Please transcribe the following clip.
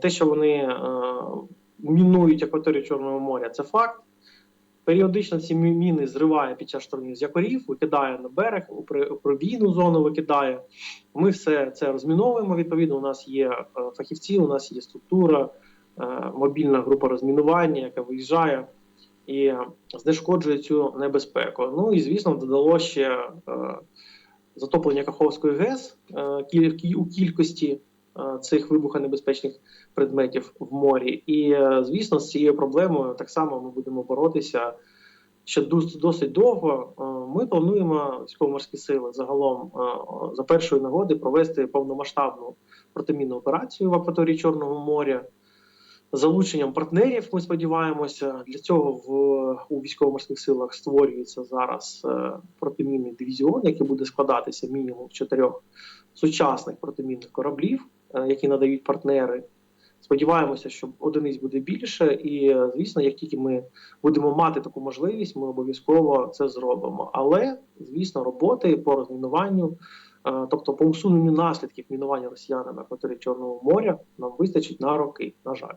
Те, що вони е, мінують акваторію Чорного моря, це факт. Періодично ці міни зриває під час штормів з якорів, викидає на берег, у пробійну зону викидає. Ми все це розміновуємо. Відповідно, у нас є е, фахівці, у нас є структура, е, мобільна група розмінування, яка виїжджає і знешкоджує цю небезпеку. Ну і звісно, додало ще затоплення Каховської ГЕС у кількості цих вибухонебезпечних предметів в морі. І е, звісно, з цією проблемою так само ми будемо боротися ще досить довго. Е, Ми плануємо військово-морські сили загалом е, за першої нагоди провести повномасштабну протимінну операцію в акваторії Чорного моря. Залученням партнерів ми сподіваємося. Для цього в у військово-морських силах створюється зараз е, протимінний дивізіон, який буде складатися мінімум чотирьох сучасних протимінних кораблів, е, які надають партнери. Сподіваємося, що одиниць буде більше, і е, звісно, як тільки ми будемо мати таку можливість, ми обов'язково це зробимо. Але звісно, роботи по розмінуванню, е, тобто по усуненню наслідків мінування росіянами акваторії Чорного моря, нам вистачить на роки. На жаль.